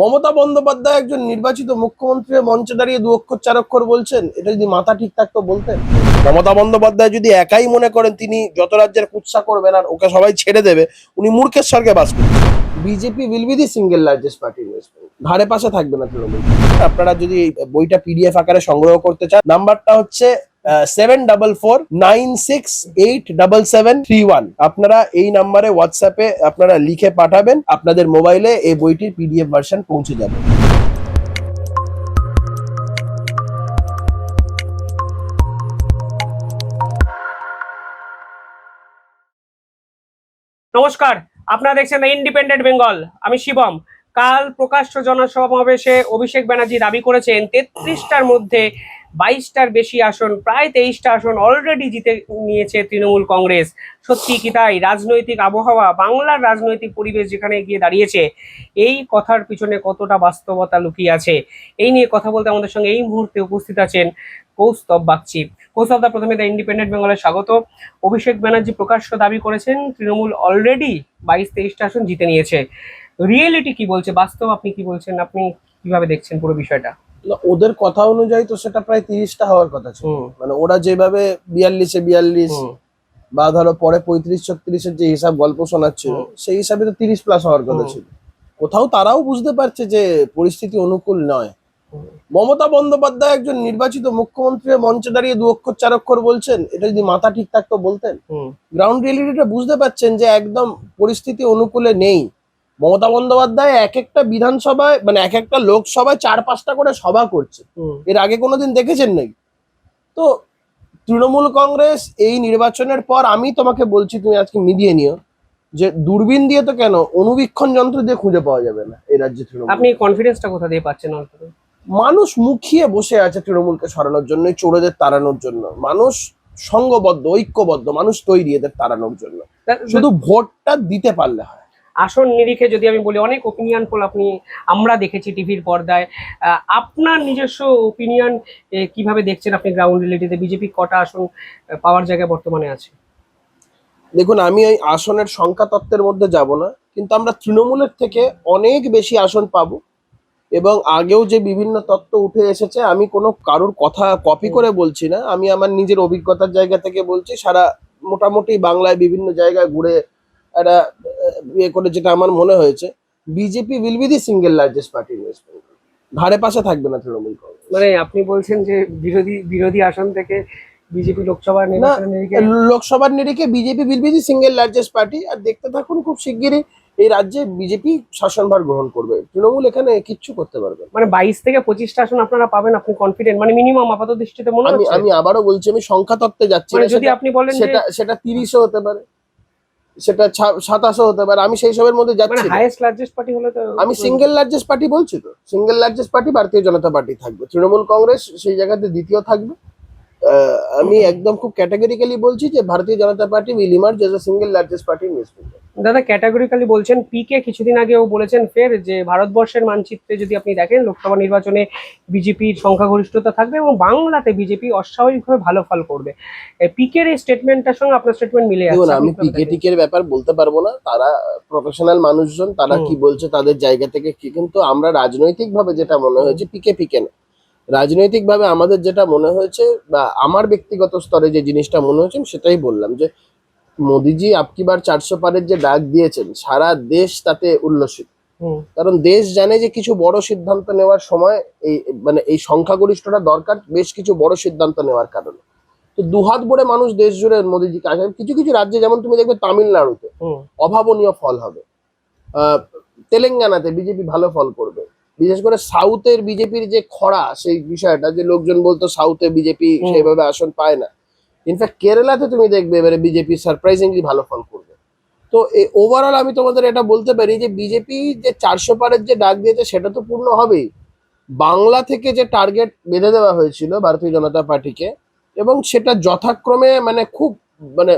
মমতা বন্দ্যোপাধ্যায় একজন নির্বাচিত মুখ্যমন্ত্রী মঞ্চে দাঁড়িয়ে দু অক্ষর চার অক্ষর বলছেন এটা যদি মাথা ঠিক থাকতো বলতেন। মমতা বন্দ্যোপাধ্যায় যদি একাই মনে করেন তিনি যত রাজ্যের কুৎসা করবেন আর ওকে সবাই ছেড়ে দেবে উনি মূর্খের স্বর্গে বাস করবেন। BJP will be the single largest party ধারে পাশে থাকবে না তৃণমূল। আপনারা যদি এই বইটা পিডিএফ আকারে সংগ্রহ করতে চান নাম্বারটা হচ্ছে seven double four nine six eight double seven three one আপনারা এই নাম্বারে হোয়াটসঅ্যাপে আপনারা লিখে পাঠাবেন, আপনাদের মোবাইলে এই বইটির পিডিএফ ভার্সন পৌঁছে যাবে। নমস্কার, আপনারা দেখছেন ইন্ডিপেন্ডেন্ট বেঙ্গল আমি শিবম। কাল প্রকাশ্য জনসমাবেশে অভিষেক ব্যানার্জি দাবি করেছেন, তেত্রিশটার মধ্যে বাইশটার বেশি আসন, প্রায় তেইশটা আসন অলরেডি জিতে নিয়েছে তৃণমূল কংগ্রেস। সত্যি কি তাই? রাজনৈতিক আবহাওয়া, বাংলার রাজনৈতিক পরিবেশ যেখানে গিয়ে দাঁড়িয়েছে, এই কথার পিছনে কতটা বাস্তবতা লুকিয়ে আছে? এই নিয়ে কথা বলতে আমাদের সঙ্গে এই মুহূর্তে উপস্থিত আছেন কৌস্তব বাগচি। কৌস্তব দা, প্রথমে দ্য ইন্ডিপেন্ডেন্ট বেঙ্গলের স্বাগত। অভিষেক ব্যানার্জি প্রকাশ্য দাবি করেছেন, তৃণমূল অলরেডি বাইশ তেইশটা আসন জিতে নিয়েছে। রিয়েলিটি কি বলছে? বাস্তব আপনি কি বলছেন? আপনি কীভাবে দেখছেন পুরো বিষয়টা? ওদের কথা অনুযায়ী তো সেটা প্রায় তিরিশটা হওয়ার কথা ছিল। মানে ওরা যেভাবে বিয়াল্লিশে বিয়াল্লিশ বা ধরো পরে পঁয়ত্রিশ ছত্রিশের যে হিসাব গল্প শোনাচ্ছিল। সেই হিসাবে তো তিরিশ প্লাস হওয়ার কথা ছিল। কোথাও তারাও বুঝতে পারছে যে পরিস্থিতি অনুকূল নয়। মমতা বন্দ্যোপাধ্যায় একজন নির্বাচিত মুখ্যমন্ত্রী মঞ্চে দাঁড়িয়ে দু অক্ষর চার অক্ষর বলছেন এটা যদি মাথা ঠিক থাকতো বলতেন। গ্রাউন্ড রিয়েলিটিটা বুঝতে পারছেন যে একদম পরিস্থিতি অনুকূলে নেই। মমতা বন্দ্যোপাধ্যায় এক একটা বিধানসভায় মানে এক একটা লোকসভায় চার পাঁচটা করে সভা করছে। এর আগে কোনোদিন দেখেছেন নাকি তো তৃণমূল কংগ্রেস এই নির্বাচনের পর আমি তোমাকে বলছি তুমি আজকে মিডিয়ে নিও যে দূরবীন দিয়ে তো কেন অনুবীক্ষণ যন্ত্র দিয়ে খুঁজে পাওয়া যাবে না এই রাজ্যে তৃণমূল? আপনি কনফিডেন্সটা কোথা দিয়ে পাচ্ছেন মানুষ মুখিয়ে বসে আছে তৃণমূলকে সরানোর জন্য চোরদের তাড়ানোর জন্য। মানুষ সঙ্গবদ্ধ ঐক্যবদ্ধ মানুষ তৈরি এদের তাড়ানোর জন্য। শুধু ভোটটা দিতে পারলে হয় আসন নিরিখে যদি আমি বলি অনেক ওপিনিয়ন পোল আপনি আমরা দেখেছি টিভির পর্দায়। আপনার নিজস্ব ওপিনিয়ন কীভাবে দেখছেন আপনি গ্রাউন্ড রিলেটিতে বিজেপি কটা আসন পাওয়ার জায়গায় বর্তমানে আছে? দেখুন আমি এই আসনের সংখ্যা তত্ত্বের মধ্যে যাব না কিন্তু আমরা তৃণমূলের থেকে অনেক বেশি আসন পাবো। এবং আগেও যে বিভিন্ন তত্ত্ব উঠে এসেছে আমি কোনো কারোর কথা কপি করে বলছি না। আমি আমার নিজের অভিজ্ঞতার জায়গা থেকে বলছি সারা মোটামুটি বাংলায় বিভিন্ন জায়গায় ঘুরে একটা ইয়ে করে যেটা আমার মনে হয়েছে BJP will be the single largest party in West Bengal ধারে পাশে থাকবে না তৃণমূল কংগ্রেস। মানে আপনি বলছেন যে বিরোধী বিরোধী আসন থেকে বিজেপি লোকসভা নির্বাচনের নিরিখে লোকসভার নিরিখে BJP will be the single largest party আর দেখতে থাকুন খুব শিগগিরই এই রাজ্যে বিজেপি শাসনভার গ্রহণ করবে। তৃণমূল এখানে কিচ্ছু করতে পারবে মানে বাইশ থেকে পঁচিশটা আসন আপনারা পাবেন আপনি কনফিডেন্ট মানে মিনিমাম আপাতত দৃষ্টিতে মনে আমি হচ্ছে। আমি আবারও বলছি আমি সংখ্যা তত্ত্বে যাচ্ছি মানে যদি আপনি বলেন সেটা সেটা তিরিশও হতে পারে। সেটা সাতাশও হতে পারে। আমি সেই সবের মধ্যে মানে যাচ্ছি হাইয়েস্ট লার্জেস্ট পার্টি হলে তো আমি সিঙ্গেল লার্জেস্ট পার্টি বলছি তো। সিঙ্গেল লার্জেস্ট পার্টি ভারতীয় জনতা পার্টি থাকবে। তৃণমূল কংগ্রেস সেই জায়গাতে দ্বিতীয় থাকবে। আমি একদম খুব ক্যাটাগরিক্যালি বলছি যে Bharatiya Janata Party will emerge as a single largest party in West Bengal দাদা ক্যাটাগরিক্যালি বলছেন পিকে কিছুদিন আগেও বলেছেন ফের যে ভারতবর্ষের মানচিত্রে যদি আপনি দেখেন লোকসভা নির্বাচনে বিজেপির সংখ্যাগরিষ্ঠতা থাকবে এবং বাংলাতে বিজেপি অস্বাভাবিকভাবে ভালো ফল করবে। পিকের এই স্টেটমেন্টটার সঙ্গে আপনার স্টেটমেন্ট মিলে যাচ্ছে। আমি দেখেন? পিকেটিকের ব্যাপার বলতে পারব না। তারা প্রফেশনাল মানুষজন তারা কি বলছে তাদের জায়গা থেকে কি কিন্তু আমরা রাজনৈতিক ভাবে যেটা মনে হয়েছে পিকে পিকে না। রাজনৈতিক ভাবে আমাদের যেটা মনে হয়েছে বা আমার ব্যক্তিগত স্তরে যে জিনিসটা মনে হয়েছে সেটাই বললাম যে মোদিজি আপকি বার চারশো পারের যে ডাক দিয়েছেন সারা দেশ তাতে উল্লসিত। কারণ দেশ জানে যে কিছু বড় সিদ্ধান্ত নেওয়ার সময় এই মানে এই সংখ্যাগরিষ্ঠটা দরকার বেশ কিছু বড় সিদ্ধান্ত নেওয়ার কারণে। তো দুহাত ভরে মানুষ দেশ জুড়ে মোদিজিকে আসে। কিছু কিছু রাজ্যে যেমন তুমি দেখবে তামিলনাড়ুতে অভাবনীয় ফল হবে। আহ, তেলেঙ্গানাতে বিজেপি ভালো ফল করবে। বিশেষ করে সাউথের বিজেপির যে খরা সেই বিষয়টা যে লোকজন বলতো সাউথে বিজেপি। সেইভাবে আসন পায় না। ইনফ্যাক্ট কেরালাতে তুমি দেখবে এবারে বিজেপি সারপ্রাইজিংলি ভালো ফল করবে। তো ওভারঅল আমি তোমাদের এটা বলতে পারি যে বিজেপি যে চারশো পারের যে ডাক দিয়েছে সেটা তো পূর্ণ হবেই। বাংলা থেকে যে টার্গেট বেঁধে দেওয়া হয়েছিল ভারতীয় জনতা পার্টিকে এবং সেটা যথাক্রমে মানে খুব মানে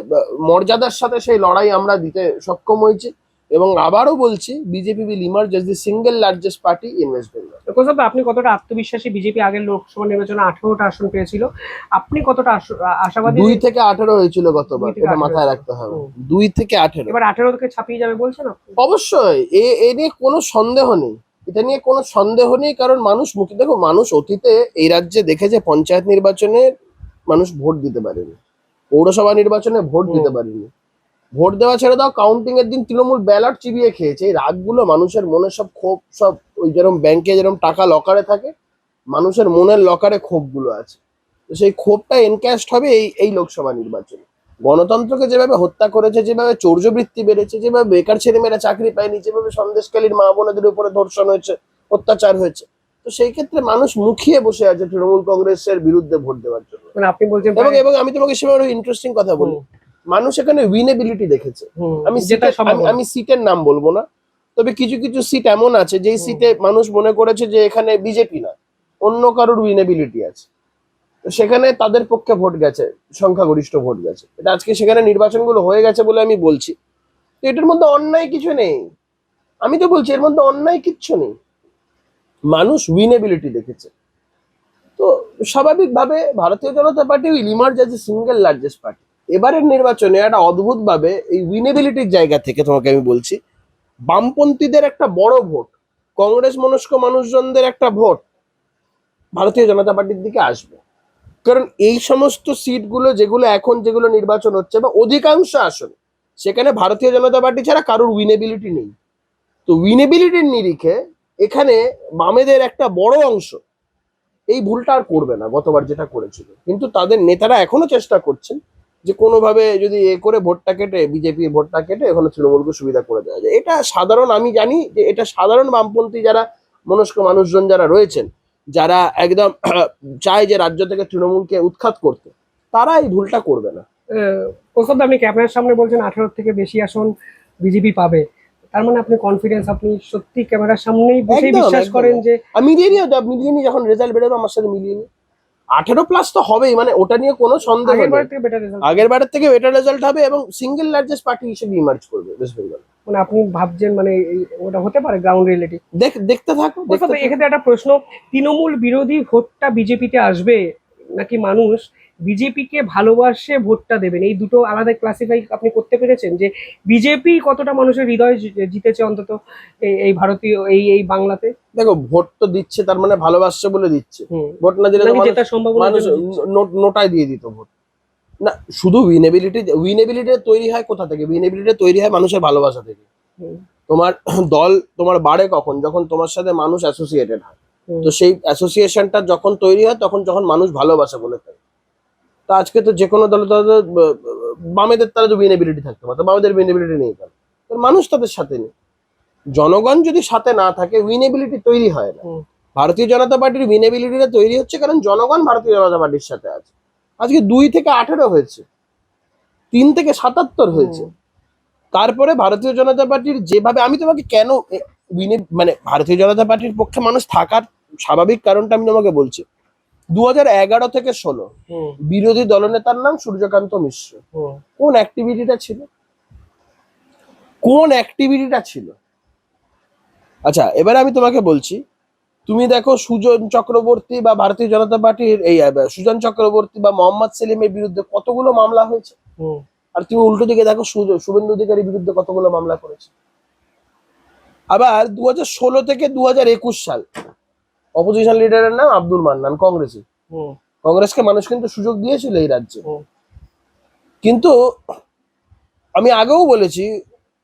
মর্যাদার সাথে সেই লড়াই আমরা দিতে সক্ষম হয়েছি। এবং আবারও বলছি BJP will emerge the single largest party in West Bengal আপনি কতটা আত্মবিশ্বাসী বিজেপি আগের লোকসভা নির্বাচনে আঠারোটা আসন পেয়েছিল? আপনি কতটা আশ- আশাবাদী? দুই থেকে আঠারো হয়েছিল গতবার এটা মাথায় রাখতে হবে। দুই থেকে আঠেরো। এবার আঠেরোকে ছাপিয়ে যাবে বলছেন অবশ্যই এ এ নিয়ে কোনো সন্দেহ নেই। এটা নিয়ে কোনো সন্দেহ নেই কারণ মানুষ মুখে দেখো মানুষ অতীতে এই রাজ্যে দেখেছে পঞ্চায়েত নির্বাচনে মানুষ ভোট দিতে পারেনি। পৌরসভা নির্বাচনে ভোট। দিতে পারেনি। ভোট দেওয়া ছেড়ে দাও কাউন্টিং এর দিন তৃণমূল ব্যালট চিবিয়ে খেয়েছে। এই রাগগুলো মানুষের মনে সব ক্ষোভ সব ওই যেরকম ব্যাংকে যেরকম টাকা লকারে থাকে মানুষের মনের লকারে ক্ষোভগুলো আছে। তো সেই ক্ষোভটা এনক্যাস্ট হবে এই এই লোকসভা নির্বাচনে। গণতন্ত্রকে যেভাবে হত্যা করেছে যেভাবে চৌর্যবৃত্তি বেড়েছে যেভাবে বেকার ছেলেমেয়েরা চাকরি পায়নি যেভাবে সন্দেশকালীর মা বোনেদের উপরে ধর্ষণ হয়েছে অত্যাচার হয়েছে তো সেই ক্ষেত্রে মানুষ মুখিয়ে বসে আছে তৃণমূল কংগ্রেসের বিরুদ্ধে ভোট দেওয়ার জন্য। মানে আপনি বলছেন এবং এবং আমি তোমাকে সেভাবে ইন্টারেস্টিং কথা বলি। মানুষ এখানে উইনেবিলিটি দেখেছে। আমি যেটা আমি- সিটের নাম বলব না। তবে কিছু কিছু সিট এমন আছে যেই সিটে মানুষ মনে করেছে যে এখানে বিজেপি না অন্য কারোর উইনেবিলিটি আছে। তো সেখানে তাদের পক্ষে ভোট গেছে সংখ্যাগরিষ্ঠ ভোট গেছে। এটা আজকে সেখানে নির্বাচনগুলো হয়ে গেছে বলে আমি বলছি। তো এটার মধ্যে অন্যায় কিছু নেই। আমি তো বলছি এর মধ্যে অন্যায় কিচ্ছু নেই। মানুষ উইনেবিলিটি দেখেছে। তো স্বাভাবিকভাবে Bharatiya Janata Party will emerge as a single largest party এবারের নির্বাচনে একটা অদ্ভুত ভাবে এই উইনেবিলিটির জায়গা থেকে তোমাকে আমি বলছি, বামপন্থীদের একটা বড় ভোট, কংগ্রেস মনস্ক মানুষজনদের একটা ভোট ভারতীয় জনতা পার্টির দিকে আসবে। কারণ এই সমস্ত সিটগুলো যেগুলো এখন যেগুলো নির্বাচন হচ্ছে বা অধিকাংশ আসন, সেখানে ভারতীয় জনতা পার্টি ছাড়া কারোর উইনেবিলিটি নেই। তো উইনেবিলিটির নিরিখে এখানে বামেদের একটা বড় অংশ এই ভুলটা আর করবে না, গতবার যেটা করেছিল। কিন্তু তাদের নেতারা এখনও চেষ্টা করছেন যে কোনোভাবে যদি এ করে ভোটটা কেটে বিজেপি ভোটটা কেটে এখানে তৃণমূলকে সুবিধা করে দেওয়া যায়। এটা সাধারণ আমি জানি যে এটা সাধারণ বামপন্থী যারা মনস্ক মানুষজন যারা রয়েছেন যারা একদম চায় যে রাজ্য থেকে তৃণমূলকে উৎখাত করতে তারা এই ভুলটা করবে না। প্রথম আপনি ক্যামেরার সামনে বলছেন আঠারো থেকে বেশি আসন বিজেপি পাবে। তার মানে আপনি কনফিডেন্স আপনি সত্যি ক্যামেরার সামনেই বিশ্বাস করেন যে আর মিলিয়ে নিও মিলিয়ে নিয়ে যখন রেজাল্ট বেরোবে আমার সাথে মিলিয়ে নিই। আঠেরো প্লাস তো হবেই মানে ওটা নিয়ে কোনো সন্দেহ আগের বার থেকে বেটার রেজাল্ট আগের বারের থেকে বেটার রেজাল্ট হবে এবং সিঙ্গেল লার্জেস্ট পার্টি হিসেবে ইমার্জ করবে ওয়েস্ট বেঙ্গল মানে আপনি ভাবছেন মানে ওটা হতে পারে গ্রাউন্ড রিয়েলিটি দেখ দেখতে থাকো দেখতে থাকো। এক্ষেত্রে একটা প্রশ্ন তৃণমূল বিরোধী ভোটটা বিজেপিতে আসবে নাকি মানুষ বিজেপিকে ভালোবাসে ভোটটা দেবেন। এই দুটো আলাদা ক্লাসিফাই আপনি করতে পেরেছেন যে বিজেপি কতটা মানুষের হৃদয় জিতেছে অন্তত এই- ভারতীয় এই এই বাংলাতে? দেখো ভোট তো দিচ্ছে তার মানে ভালোবাসছে বলে দিচ্ছে। ভোট না দিলে মানুষ- জেতার সম্ভাবনা মানুষ নোটায় দিয়ে দিত ভোট। না শুধু উইনেবিলিটি উইনেবিলিটি তৈরি হয় কোথা থেকে? উইনেবিলিটি তৈরি হয় মানুষের ভালোবাসা থেকে। তোমার দল তোমার বাড়ে কখন? যখন তোমার সাথে মানুষ অ্যাসোসিয়েটেড হয়। তো সেই অ্যাসোসিয়েশনটা যখন তৈরি হয় তখন যখন মানুষ ভালোবাসা বলে থাকে তা আজকে তো যে কোনো দলে তাদের বামেদের তারা তো উইনেবিলিটি থাকতে পারতো বামেদের উইনেবিলিটি নেই কেন তো মানুষ তাদের সাথে নেই। জনগণ যদি সাথে না থাকে উইনেবিলিটি তৈরি হয় না। ভারতীয় জনতা পার্টির উইনেবিলিটিটা তৈরি হচ্ছে কারণ জনগণ ভারতীয় জনতা পার্টির সাথে আছে। আজকে দুই থেকে আঠেরো হয়েছে তিন থেকে সাতাত্তর হয়েছে। তারপরে ভারতীয় জনতা পার্টির যেভাবে আমি তোমাকে কেন মানে ভারতীয় জনতা পার্টির পক্ষে মানুষ থাকার স্বাভাবিক কারণটা আমি তোমাকে বলছি। দু হাজার এগারো থেকে ষোলো। বিরোধী দলনেতার নাম সূর্যকান্ত মিশ্র। কোন অ্যাক্টিভিটিটা ছিল? কোন অ্যাক্টিভিটিটা ছিল? আচ্ছা এবারে আমি তোমাকে বলছি তুমি দেখো সুজন চক্রবর্তী বা ভারতীয় জনতা পার্টির এই সুজন চক্রবর্তী বা মোহাম্মদ সেলিমের বিরুদ্ধে কতগুলো মামলা হয়েছে। আর তুমি উল্টো দিকে দেখো শুভেন্দু অধিকারীর বিরুদ্ধে কতগুলো মামলা করেছে? আবার দু ষোলো থেকে দু একুশ সাল অপোজিশন লিডারের নাম আব্দুল মান্নান কংগ্রেসি। কংগ্রেসকে মানুষ কিন্তু সুযোগ দিয়েছিল এই রাজ্যে। কিন্তু আমি আগেও বলেছি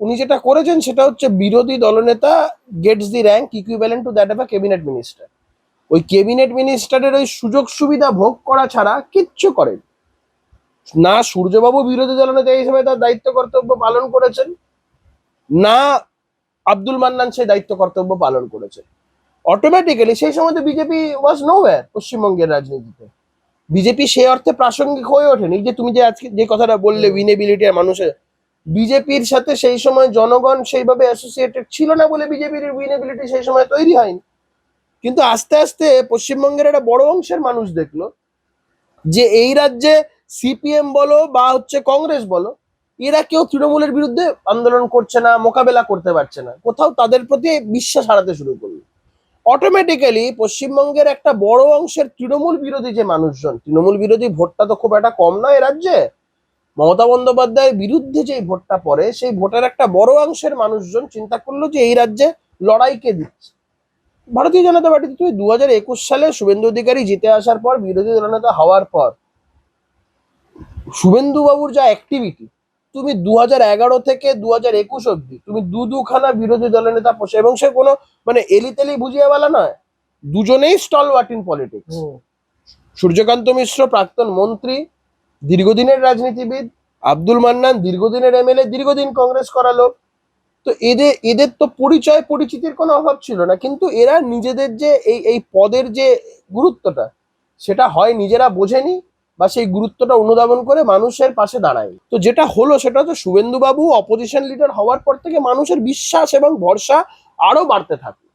উনি যেটা করেছেন সেটা হচ্ছে বিরোধী দলনেতা gets the rank equivalent to that of a cabinet minister ওই ক্যাবিনেট মিনিস্টারের ওই সুযোগ সুবিধা ভোগ করা ছাড়া কিচ্ছু করেন। না সূর্যবাবু বিরোধী দলনেতা হিসেবে তার দায়িত্ব কর্তব্য পালন করেছেন না আব্দুল মান্নান সেই দায়িত্ব কর্তব্য পালন করেছেন। অটোমেটিক্যালি সেই সময় তো বিজেপি ওয়াজ নো পশ্চিমবঙ্গের রাজনীতিতে। বিজেপি সে অর্থে প্রাসঙ্গিক হয়ে ওঠেনি। যে তুমি যে আজকে যে কথাটা বললে উইনেবিলিটি আর মানুষের বিজেপির সাথে সেই সময় জনগণ সেইভাবে অ্যাসোসিয়েটেড ছিল না বলে বিজেপির উইনেবিলিটি সেই সময় তৈরি হয়নি। কিন্তু আস্তে আস্তে পশ্চিমবঙ্গের একটা বড় অংশের মানুষ দেখল যে এই রাজ্যে সিপিএম বলো বা হচ্ছে কংগ্রেস বলো এরা কেউ তৃণমূলের বিরুদ্ধে আন্দোলন করছে না মোকাবেলা করতে পারছে না। কোথাও তাদের প্রতি বিশ্বাস হারাতে শুরু করল। অটোমেটিক্যালি পশ্চিমবঙ্গের একটা বড় অংশের তৃণমূল বিরোধী যে মানুষজন, তৃণমূল বিরোধী ভোটটা তো খুব একটা কম নয় রাজ্যে। মমতা বন্দ্যোপাধ্যায়ের বিরুদ্ধে যে ভোটটা পড়ে, সেই ভোটের একটা বড় অংশের মানুষজন চিন্তা করল যে এই রাজ্যে লড়াইকে দিচ্ছে। ভারতীয় জনতা পার্টি তুমি দু হাজার একুশ সালে শুভেন্দু অধিকারী জিতে আসার পর, বিরোধী দলনেতা হওয়ার পর শুভেন্দু বাবুর যা অ্যাক্টিভিটি তুমি দু হাজার এগারো থেকে দু হাজার একুশ অব্দি তুমি দু দুখানা বিরোধী দলের নেতা পোষে এবং সে কোনো মানে এলিতেলি বুঝিয়েওয়ালা নয়। দুজনেই stalwart in politics Suryakanta Mishra প্রাক্তন মন্ত্রী দীর্ঘদিনের রাজনীতিবিদ আব্দুল মান্নান দীর্ঘদিনের এমএলএ দীর্ঘদিন কংগ্রেস করা লোক। তো এদের এদের তো পরিচয় পরিচিতির কোনো অভাব ছিল না। কিন্তু এরা নিজেদের যে এই এই পদের যে গুরুত্বটা সেটা হয় নিজেরা বোঝেনি। বা সেই গুরুত্বটা অনুধাবন করে মানুষের পাশে দাঁড়ায়। তো যেটা হলো সেটা হচ্ছে শুভেন্দুবাবু অপোজিশন লিডার হওয়ার পর থেকে মানুষের বিশ্বাস এবং ভরসা আরও বাড়তে থাকে।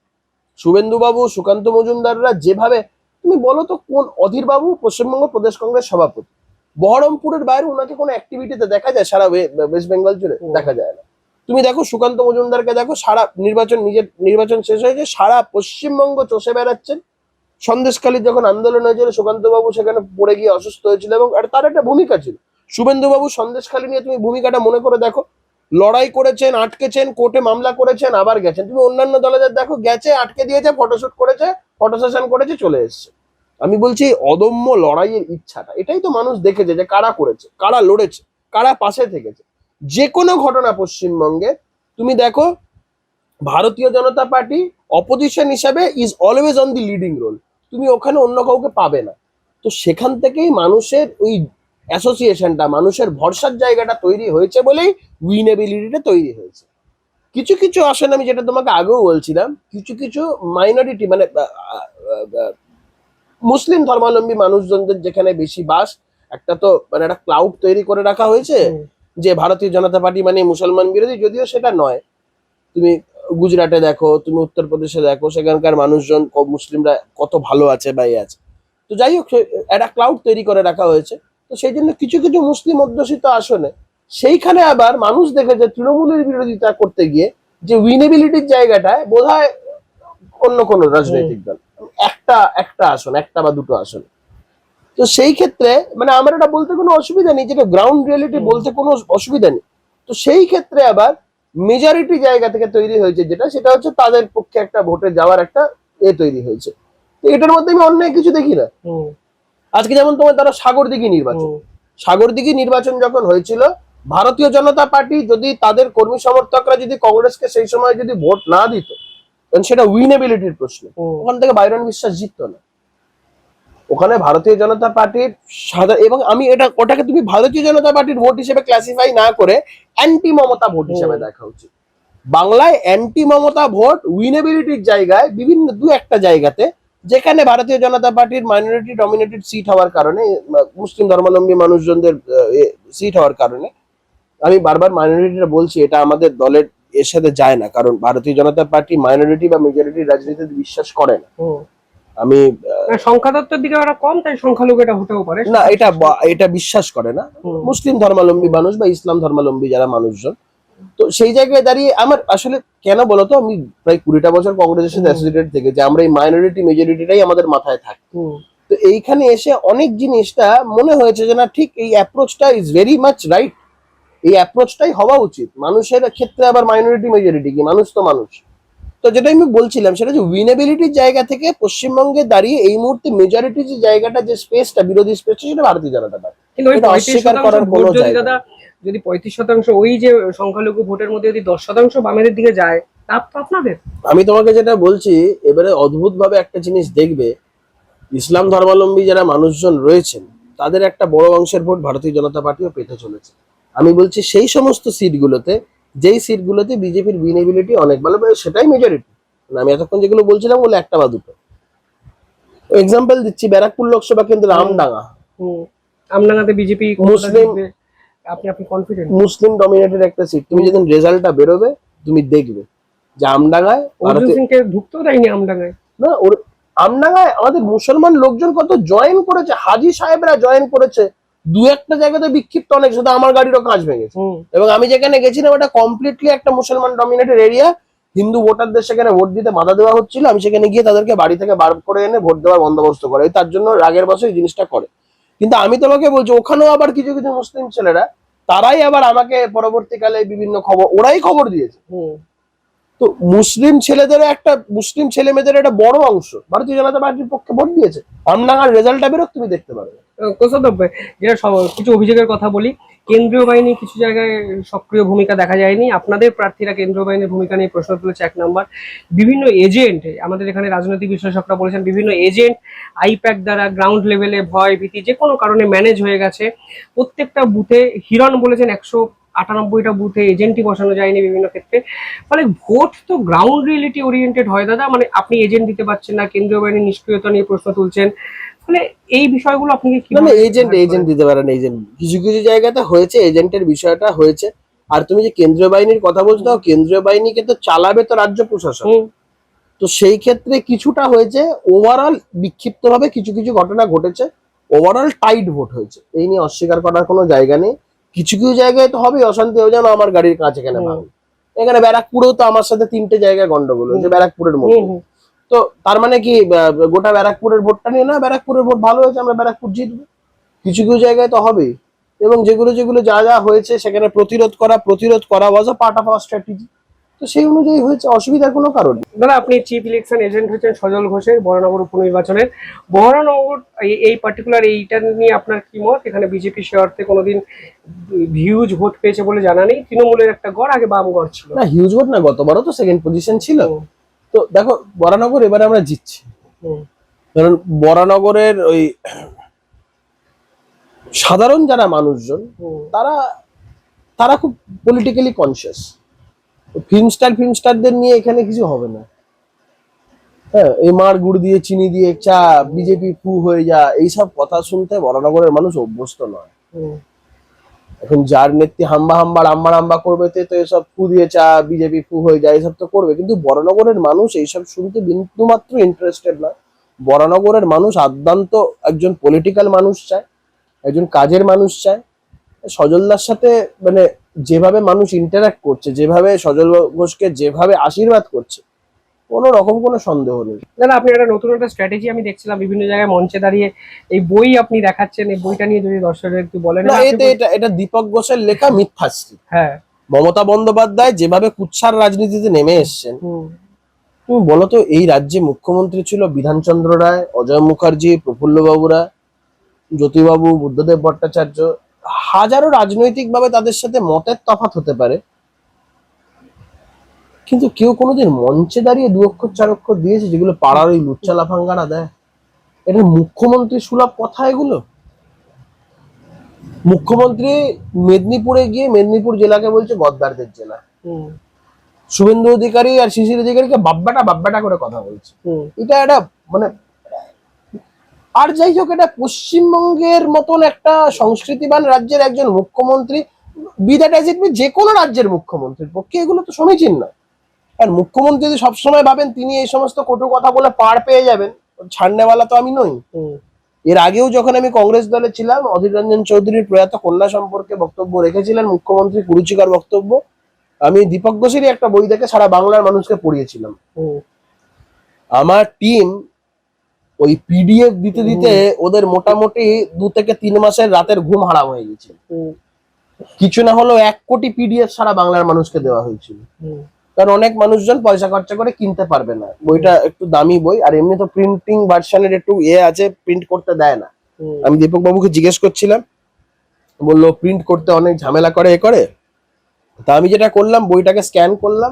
শুভেন্দুবাবু সুকান্ত মজুমদাররা যেভাবে তুমি বলো তো কোন অধীরবাবু পশ্চিমবঙ্গ প্রদেশ কংগ্রেস সভাপতি? বহরমপুরের বাইরে ওনাকে কোনো অ্যাক্টিভিটিতে দেখা যায়? সারা ওয়ে- ওয়েস্ট বেঙ্গল জুড়ে দেখা যায় না। তুমি দেখো সুকান্ত মজুমদারকে দেখো সারা নির্বাচন নিজের নির্বাচন শেষ হয়েছে সারা পশ্চিমবঙ্গ চষে বেড়াচ্ছেন। সন্দেশখালী যখন আন্দোলন হয়েছিল সুকান্ত বাবু সেখানে পড়ে গিয়ে অসুস্থ হয়েছিল এবং তার একটা ভূমিকা ছিল। শুভেন্দু বাবু সন্দেশখালী নিয়ে তুমি ভূমিকাটা মনে করে দেখো। লড়াই করেছেন, আটকেছেন, কোর্টে মামলা করেছেন, আবার গেছেন। তুমি অন্যান্য দলেদের দেখো, গেছে, আটকে দিয়েছে, ফটোশুট করেছে ফটো সেশন করেছে, চলে এসছে। আমি বলছি অদম্য লড়াইয়ের ইচ্ছাটা, এটাই তো মানুষ দেখেছে যে কারা করেছে, কারা লড়েছে, কারা পাশে থেকেছে। যে কোনো ঘটনা পশ্চিমবঙ্গে, তুমি দেখো, ভারতীয় জনতা পার্টি অপোজিশন হিসাবে is always on the leading role তুমি ওখানে অন্য কাউকে পাবে না। তো সেখান থেকেই মানুষের ওই অ্যাসোসিয়েশনটা মানুষের ভরসার জায়গাটা তৈরি হয়েছে বলেই উইনেবিলিটিটা তৈরি হয়েছে। কিছু কিছু আসেন আমি যেটা তোমাকে আগেও বলছিলাম কিছু কিছু মাইনরিটি মানে মুসলিম ধর্মাবলম্বী মানুষজনদের যেখানে বেশি বাস একটা তো মানে একটা ক্লাউড তৈরি করে রাখা হয়েছে যে ভারতীয় জনতা পার্টি মানে মুসলমান বিরোধী যদিও সেটা নয়। তুমি গুজরাটে দেখো তুমি উত্তরপ্রদেশে দেখো সেখানকার মানুষজন মুসলিমরা কত ভালো আছে বা আছে। তো যাই হোক একটা ক্লাউড তৈরি করে রাখা হয়েছে। তো সেই জন্য কিছু কিছু মুসলিম অধ্যুষিত আসনে সেইখানে আবার মানুষ দেখে যে তৃণমূলের বিরোধিতা করতে গিয়ে যে উইনেবিলিটির জায়গাটায় বোধ হয় অন্য কোনো রাজনৈতিক দল। একটা একটা আসন একটা বা দুটো আসন। তো সেই ক্ষেত্রে মানে আমার এটা বলতে কোনো অসুবিধা নেই যেটা গ্রাউন্ড রিয়েলিটি বলতে কোনো অসুবিধা নেই। তো সেই ক্ষেত্রে আবার মেজরিটি জায়গা থেকে তৈরি হয়েছে যেটা সেটা হচ্ছে তাদের পক্ষে একটা ভোটে যাওয়ার একটা এ তৈরি হয়েছে। এটার মধ্যে আমি অন্যায় কিছু দেখি না। আজকে যেমন তোমার তারা সাগরদিঘি নির্বাচন। সাগরদিঘি নির্বাচন যখন হয়েছিল ভারতীয় জনতা পার্টি যদি তাদের কর্মী সমর্থকরা যদি কংগ্রেসকে সেই সময় যদি ভোট না দিত তখন সেটা উইনেবিলিটির প্রশ্ন। ওখান থেকে বাইরন বিশ্বাস জিততো না। ওখানে ভারতীয় জনতা পার্টির সাদা এবং আমি এটা ওটাকে তুমি ভারতীয় জনতা পার্টির ভোট হিসেবে ক্লাসিফাই না করে অ্যান্টি মমতা ভোট হিসেবে দেখা উচিত। বাংলায় অ্যান্টি মমতা ভোট উইনেবিলিটির জায়গায় বিভিন্ন দু একটা জায়গাতে যেখানে ভারতীয় জনতা পার্টির মাইনরিটি ডমিনেটেড সিট হওয়ার কারণে মুসলিম ধর্মাবলম্বী মানুষজনদের সিট হওয়ার কারণে আমি বারবার মাইনরিটিটা বলছি এটা আমাদের দলের এর সাথে যায় না কারণ ভারতীয় জনতা পার্টি মাইনরিটি বা মেজরিটি রাজনীতিতে বিশ্বাস করে না। আমি আহ, না, সংখ্যাতত্ত্বের দিকে ওরা কম তাই সংখ্যালঘু এটা হতেও পারে। না এটা এটা বিশ্বাস করে না। মুসলিম ধর্মাবলম্বী মানুষ বা ইসলাম ধর্মাবলম্বী যারা মানুষজন তো সেই জায়গায় দাঁড়িয়ে আমার আসলে কেন বলতো আমি প্রায় কুড়িটা বছর কংগ্রেসের সাথে অ্যাসোসিয়েটেড থেকে যে আমরা এই মাইনরিটি মেজরিটিটাই আমাদের মাথায় থাকে। তো এইখানে এসে অনেক জিনিসটা মনে হয়েছে যে না ঠিক এই অ্যাপ্রোচটা ইজ ভেরি মাচ রাইট এই অ্যাপ্রোচটাই হওয়া উচিত। মানুষের ক্ষেত্রে আবার মাইনরিটি মেজরিটি কি? মানুষ তো মানুষ। তো যেটা আমি বলছিলাম সেটা যে উইনেবিলিটির জায়গা থেকে পশ্চিমবঙ্গে দাঁড়িয়ে এই মুহূর্তে মেজরিটি যে জায়গাটা যে স্পেসটা বিরোধী স্পেসটা সেটা ভারতীয় জনতা পার্টি। অস্বীকার করার কোনো যদি জায়গা যদি পঁয়ত্রিশ শতাংশ ওই যে সংখ্যালঘু ভোটের মধ্যে যদি দশ শতাংশ বামেদের দিকে যায় তা তো আপনাদের। আমি তোমাকে যেটা বলছি এবারে অদ্ভুত ভাবে একটা জিনিস দেখবে ইসলাম ধর্মাবলম্বী যারা মানুষজন রয়েছেন তাদের একটা বড় অংশের ভোট ভারতীয় জনতা পার্টিও পেতে চলেছে। আমি বলছি সেই সমস্ত সিটগুলোতে যেই সিটগুলোতে বিজেপির বিনেবিলিটি অনেক ভালো সেটাই মেজরিটি আমি এতক্ষণ যেগুলো বলছিলাম বলে একটা বা দুটো। এক্সাম্পল দিচ্ছি ব্যারাকপুর লোকসভা কেন্দ্র। আমডাঙ্গা হুম, আমডাঙ্গাতে বিজেপি মুসলিম- আপনি আপনি কনফিডেন্ট মুসলিম ডমিনেটেড একটা সিট তুমি যেদিন রেজাল্টটা বেরোবে তুমি দেখবে যে আমডাঙ্গায় অর্জুন সিংকে ঢুকতেও দেয়নি আমডাঙ্গায়। না ওর আমডাঙ্গায় আমাদের মুসলমান লোকজন কত জয়েন করেছে? হাজি সাহেবরা জয়েন করেছে। দু একটা জায়গাতে বিক্ষিপ্ত অনেক শুধু আমার গাড়িরও কাজ ভেঙেছে। এবং আমি যেখানে গেছিলাম ওটা কমপ্লিটলি একটা মুসলমান ডমিনেটেড এরিয়া হিন্দু ভোটারদের সেখানে ভোট দিতে বাধা দেওয়া হচ্ছিল। আমি সেখানে গিয়ে তাদেরকে বাড়ি থেকে বার করে এনে ভোট দেওয়ার বন্দোবস্ত করে। তার জন্য রাগের বছর এই জিনিসটা করে। কিন্তু আমি তোমাকে বলছি ওখানেও আবার কিছু কিছু মুসলিম ছেলেরা তারাই আবার আমাকে পরবর্তীকালে বিভিন্ন খবর ওরাই খবর দিয়েছে। তো মুসলিম ছেলেদের একটা, মুসলিম ছেলে মেয়েদের একটা বড় অংশ, ভারতীয় জনতা পার্টির পক্ষে ভোট দিয়েছে। আমনাগার রেজাল্টটা বেরোক তুমি দেখতে পারবে। কোথাও যেটা সব- কিছু অভিযোগের কথা বলি, কেন্দ্রীয় বাহিনী কিছু জায়গায় সক্রিয় ভূমিকা দেখা যায়নি। আপনাদের প্রার্থীরা কেন্দ্রীয় বাহিনীর ভূমিকা নিয়ে প্রশ্ন তুলেছে এক নম্বর। বিভিন্ন এজেন্ট, আমাদের এখানে রাজনৈতিক বিশ্লেষকরা বলেছেন, বিভিন্ন এজেন্ট, আইপ্যাক দ্বারা গ্রাউন্ড লেভেলে ভয়, ভীতি, যে কোনো কারণে ম্যানেজ হয়ে গেছে। প্রত্যেকটা বুথে হিরণ বলেছেন একশো আটানব্বইটা বুথে এজেন্টই বসানো যায়নি বিভিন্ন ক্ষেত্রে। ফলে ভোট তো গ্রাউন্ড রিয়েলিটি ওরিয়েন্টেড হয় দাদা। মানে আপনি এজেন্ট দিতে পারছেন না কেন্দ্রীয় বাহিনীর নিষ্ক্রিয়তা নিয়ে প্রশ্ন তুলছেন। ফলে এই বিষয়গুলো আপনি কি এজেন্ট এজেন্ট দিতে পারেন এজেন্ট কিছু কিছু জায়গাতে হয়েছে এজেন্টের বিষয়টা হয়েছে। আর তুমি যে কেন্দ্রীয় বাহিনীর কথা বলছো তাও কেন্দ্রীয় বাহিনীকে তো চালাবে তো রাজ্য প্রশাসন। তো সেই ক্ষেত্রে কিছুটা হয়েছে ওভারঅল বিক্ষিপ্তভাবে কিছু কিছু ঘটনা ঘটেছে। ওভারঅল টাইট ভোট হয়েছে। এই নিয়ে অস্বীকার করার কোনো জায়গা নেই। কিছু কিছু জায়গায় তো হবে অশান্তি হয়ে যেন আমার গাড়ির কাছে এখানে। এখানে ব্যারাকপুরেও তো আমার সাথে তিনটে জায়গায় গন্ডগোল হয়েছে ব্যারাকপুরের মধ্যে তো তার মানে কি গোটা ব্যারাকপুরের ভোটটা নিয়ে না ব্যারাকপুরের ভোট ভালো হয়েছে আমরা ব্যারাকপুর জিতবো। কিছু কিছু জায়গায় তো হবেই। এবং যেগুলো যেগুলো যা যা হয়েছে সেখানে প্রতিরোধ করা প্রতিরোধ করা was a part of our strategy তো সেই অনুযায়ী হয়েছে অসুবিধার কোনো কারণ। দাদা আপনি চিফ ইলেকশন এজেন্ট হচ্ছেন সজল ঘোষের বহরনগর উপনির্বাচনের। বহরনগর এই- পার্টিকুলার এইটা নিয়ে আপনার কি মত? এখানে বিজেপি অর্থে কোনোদিন হিউজ ভোট পেয়েছে বলে জানা নেই। তৃণমূলের একটা গড় আগে বাম গড় ছিল। না হিউজ ভোট না গতবারও তো সেকেন্ড পজিশন ছিল। তো দেখো বরানগর এবারে আমরা জিতছি। কারণ বরানগরের ওই সাধারণ যারা মানুষজন তারা তারা খুব politically conscious film star film স্টারদের নিয়ে এখানে কিছু হবে না। হ্যাঁ এই মার গুড় দিয়ে চিনি দিয়ে চা বিজেপি ফু হয়ে যা এইসব কথা শুনতে বরানগরের মানুষ অভ্যস্ত নয়। এখন যার নেত্রী হাম্বা হাম্বা রাম্বা রাম্বা করবে তে তো এসব ফু দিয়ে চা বিজেপি ফু হয়ে যায় এসব তো করবে। কিন্তু বরানগরের মানুষ এইসব শুনতে বিন্দু মাত্র ইন্টারেস্টেড না। বরানগরের মানুষ আদ্যান্ত একজন পলিটিক্যাল মানুষ চায় একজন কাজের মানুষ চায়। সজলদার সাথে মানে যেভাবে মানুষ ইন্টারাক্ট করছে যেভাবে সজল ঘোষকে যেভাবে আশীর্বাদ করছে কোনো রকম কোনো সন্দেহ নেই। দাদা আপনি একটা নতুন একটা স্ট্র্যাটেজি আমি দেখছিলাম বিভিন্ন জায়গায় মঞ্চে দাঁড়িয়ে এই বই আপনি দেখাচ্ছেন এই বইটা নিয়ে যদি দর্শকদের একটু বলেন। না এতে এটা এটা দীপক ঘোষের লেখা মিথ্যাশ্রী হ্যাঁ। মমতা বন্দ্যোপাধ্যায় যেভাবে কুচ্ছার রাজনীতিতে নেমে এসছেন হুম, তুমি বলো তো এই রাজ্যে মুখ্যমন্ত্রী ছিল বিধানচন্দ্র রায় অজয় মুখার্জি প্রফুল্ল বাবুরা জ্যোতিবাবু বুদ্ধদেব ভট্টাচার্য হাজারো রাজনৈতিকভাবে তাদের সাথে মতের তফাত হতে পারে কিন্তু কেউ কোনোদিন মঞ্চে দাঁড়িয়ে দু অক্ষর চার অক্ষর দিয়েছে যেগুলো পাড়ার ওই লুচ্চা লাফাঙ্গারা দেয় এটা মুখ্যমন্ত্রী সুলভ কথা এগুলো? মুখ্যমন্ত্রী মেদিনীপুরে গিয়ে মেদিনীপুর জেলাকে বলছে গদ্দারদের জেলা। হুম, শুভেন্দু অধিকারী আর শিশির অধিকারীকে বাব্বাটা বাব্বাটা করে কথা বলছে। এটা একটা মানে আর যাই হোক এটা পশ্চিমবঙ্গের মতন একটা সংস্কৃতিবান রাজ্যের একজন মুখ্যমন্ত্রী অ্যাজ যে কোনো রাজ্যের মুখ্যমন্ত্রীর পক্ষে এগুলো তো সমীচীন না আর মুখ্যমন্ত্রী যদি সবসময় ভাবেন তিনি এই সমস্ত কটু কথা বলে পার পেয়ে যাবেন ছাড়নেওয়ালা তো আমি নই। এর আগেও যখন আমি কংগ্রেস দলে ছিলাম অধীর রঞ্জন চৌধুরীর প্রয়াত কন্যা সম্পর্কে বক্তব্য রেখেছিলেন মুখ্যমন্ত্রী কুরুচিকর বক্তব্য আমি দীপক ঘোষেরই একটা বই দেখে সারা বাংলার মানুষকে পড়িয়েছিলাম। আমার টিম ওই পিডিএফ দিতে দিতে ওদের মোটামুটি দু থেকে তিন মাসের রাতের ঘুম হারাম হয়ে গেছে কিছু না হলেও এক কোটি পিডিএফ সারা বাংলার মানুষকে দেওয়া হয়েছিল। কারণ অনেক মানুষজন পয়সা খরচা করে কিনতে পারবে না। বইটা একটু দামি বই আর এমনি তো প্রিন্টিং ভার্সনের একটু ইয়ে আছে প্রিন্ট করতে দেয় না। আমি দীপক বাবুকে জিজ্ঞেস করছিলাম বলল প্রিন্ট করতে অনেক ঝামেলা করে এ করে? তা আমি যেটা করলাম বইটাকে স্ক্যান করলাম।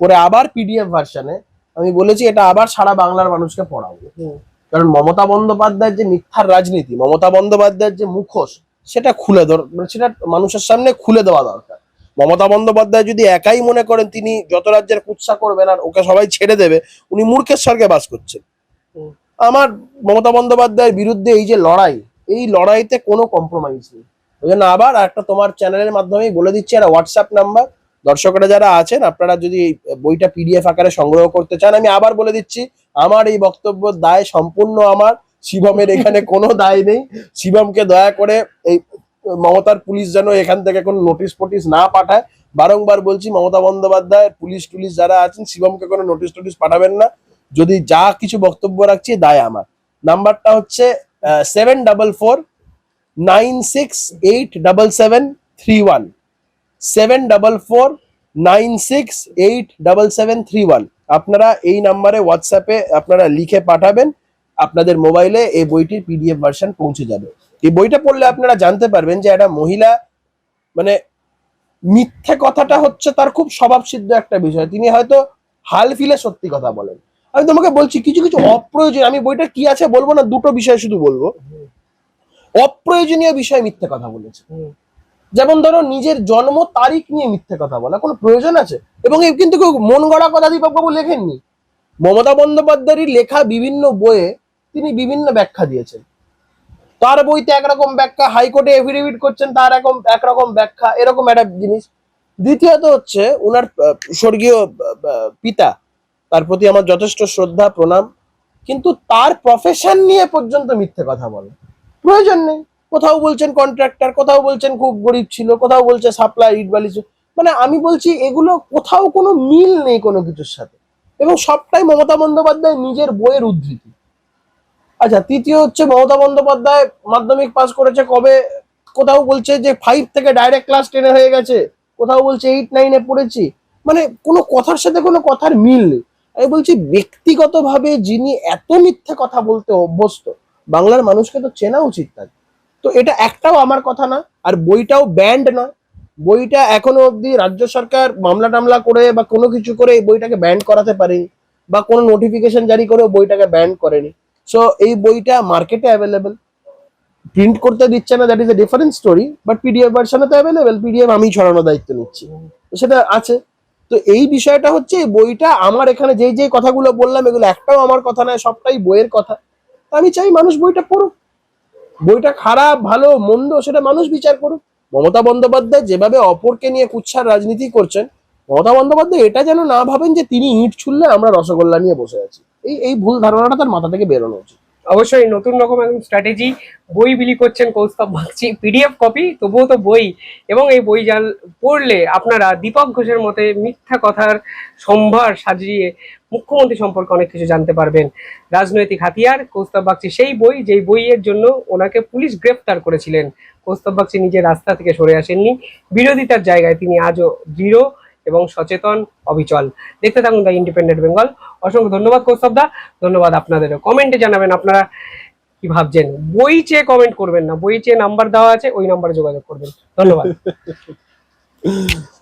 করে আবার পিডিএফ ভার্সনে আমি বলেছি এটা আবার সারা বাংলার মানুষকে পড়াবো। কারণ মমতা বন্দ্যোপাধ্যায়ের যে মিথ্যার রাজনীতি মমতা বন্দ্যোপাধ্যায়ের যে মুখোশ সেটা খুলে দর মানে সেটা মানুষের সামনে খুলে দেওয়া দরকার। মমতা বন্দ্যোপাধ্যায় যদি একাই মনে করেন তিনি যত রাজ্যের কুৎসা করবেন আর ওকে সবাই ছেড়ে দেবে উনি মূর্খের স্বর্গে বাস করছেন। আমার মমতা বন্দ্যোপাধ্যায়ের বিরুদ্ধে এই যে লড়াই এই লড়াইতে কোনো কম্প্রোমাইজ নেই। ওই জন্য আবার একটা তোমার চ্যানেলের মাধ্যমেই বলে দিচ্ছি একটা হোয়াটসঅ্যাপ নাম্বার দর্শকরা যারা আছেন, আপনারা যদি বইটা পিডিএফ আকারে সংগ্রহ করতে চান, আমি আবার বলে দিচ্ছি, আমার এই বক্তব্য দায় সম্পূর্ণ আমার। শিবমের এখানে কোনো দায় নেই। শিবমকে দয়া করে এই মমতার পুলিশ যেন এখান থেকে কোনো নোটিশ ফোটিস না পাঠায়। বারংবার বলছি, মমতা বন্দ্যোপাধ্যায়, পুলিশ টুলিশ যারা আছেন, শিবমকে কোনো নোটিশ টোটিস পাঠাবেন না। যদি যা কিছু বক্তব্য রাখছি, দায় আমার। নাম্বারটা হচ্ছে seven double four nine six eight double seven three one seven double four nine six eight double seven three one আপনারা এই নাম্বারে হোয়াটসঅ্যাপে আপনারা লিখে পাঠাবেন, আপনাদের মোবাইলে এই বইটির পিডিএফ ভার্সন পৌঁছে যাবে। এই বইটা পড়লে আপনারা জানতে পারবেন যে একটা মহিলা মানে মিথ্যে কথাটা হচ্ছে তার খুব স্বভাবসিদ্ধ একটা বিষয়। তিনি হয়তো হাল ফিলে সত্যি কথা বলেন। আমি তোমাকে বলছি, কিছু কিছু অপ্রয়োজন আমি বইটা কি আছে বলব না, দুটো বিষয় শুধু বলব। অপ্রয়োজনীয় বিষয়ে মিথ্যে কথা বলেছে। যেমন ধরো নিজের জন্ম তারিখ নিয়ে মিথ্যে কথা বলা, কোনো প্রয়োজন আছে? এবং কিন্তু কেউ মন গড়া কথা দীপকবাবু লেখেননি। মমতা বন্দ্যোপাধ্যায়ের লেখা বিভিন্ন বইয়ে তিনি বিভিন্ন ব্যাখ্যা দিয়েছেন। তার বইতে একরকম ব্যাখ্যা, হাইকোর্টে এফিডেভিট করছেন, তার এরকম একরকম ব্যাখ্যা, এরকম একটা জিনিস। দ্বিতীয়ত হচ্ছে ওনার স্বর্গীয় পিতা, তার প্রতি আমার যথেষ্ট শ্রদ্ধা, প্রণাম। কিন্তু তার প্রফেশন নিয়ে পর্যন্ত মিথ্যে কথা বলে। প্রয়োজন নেই। কোথাও বলছেন কন্ট্রাক্টর কোথাও বলছেন খুব গরিব ছিল, কোথাও বলছে সাপ্লাই ইট বালি। মানে আমি বলছি এগুলো কোথাও কোনো মিল নেই কোনো কিছুর সাথে। এবং সবটাই মমতা বন্দ্যোপাধ্যায় নিজের বইয়ের উদ্ধৃতি। আচ্ছা তৃতীয় হচ্ছে মমতা বন্দ্যোপাধ্যায় মাধ্যমিক পাস করেছে কবে? কোথাও বলছে যে ফাইভ থেকে ডাইরেক্ট ক্লাস টেনে হয়ে গেছে। কোথাও বলছে এইট নাইনে পড়েছি। মানে কোনো কথার সাথে কোনো কথার মিল নেই। আমি বলছি ব্যক্তিগতভাবে যিনি এত মিথ্যে কথা বলতে অভ্যস্ত, বাংলার মানুষকে তো চেনা উচিত তার তো এটা একটাও আমার কথা না, আর বইটাও ব্যান্ড নয়। বইটা এখনও অবধি রাজ্য সরকার মামলা টামলা করে বা কোনো কিছু করে এই বইটাকে ব্যান্ড করাতে পারেনি, বা কোনো নোটিফিকেশন জারি করে বইটাকে ব্যান্ড করেনি। সো এই বইটা মার্কেটে অ্যাভেলেবেল প্রিন্ট করতে দিচ্ছে না that is a different story but PDF ভার্সনে তো অ্যাভেলেবেল পিডিএফ আমি ছড়ানোর দায়িত্ব নিচ্ছি। সেটা আছে। তো এই বিষয়টা হচ্ছে, এই বইটা আমার এখানে যেই যেই কথাগুলো বললাম, এগুলো একটাও আমার কথা নয়, সবটাই বইয়ের কথা। আমি চাই মানুষ বইটা পড়ুক। বইটা খারাপ, ভালো, মন্দ, সেটা মানুষ বিচার করুক। মমতা বন্দ্যোপাধ্যায় যেভাবে অপরকে নিয়ে কুচ্ছার রাজনীতি করছেন, মমতা বন্দ্যোপাধ্যায় এটা যেন না ভাবেন যে তিনি ইট ছুললে আমরা রসগোল্লা নিয়ে বসে আছি। এই এই ভুল ধারণাটা তার মাথা থেকে বেরোনো উচিত। অবশ্যই নতুন রকম একদম স্ট্র্যাটেজি বই বিলি করছেন কৌস্তব বাগচি পিডিএফ কপি তবুও তো বই। এবং এই বই জান, পড়লে আপনারা দীপক ঘোষের মতে মিথ্যা কথার সম্ভার সাজিয়ে মুখ্যমন্ত্রী সম্পর্কে অনেক কিছু জানতে পারবেন। রাজনৈতিক হাতিয়ার, কৌস্তব বাগচি সেই বই, যেই বইয়ের জন্য ওনাকে পুলিশ গ্রেফতার করেছিলেন। কৌস্তব বাগচি নিজের রাস্তা থেকে সরে আসেননি। বিরোধিতার জায়গায় তিনি আজও দৃঢ়। এবং সচেতন, অবিচল। দেখতে থাকুন দ্য ইন্ডিপেন্ডেন্ট বেঙ্গল অসংখ্য ধন্যবাদ কৌস্তবদা ধন্যবাদ আপনাদের কমেন্টে জানাবেন আপনারা কি ভাবছেন। বই চেয়ে কমেন্ট করবেন না। বই চেয়ে নাম্বার দেওয়া আছে, ওই নাম্বারে যোগাযোগ করবেন। ধন্যবাদ।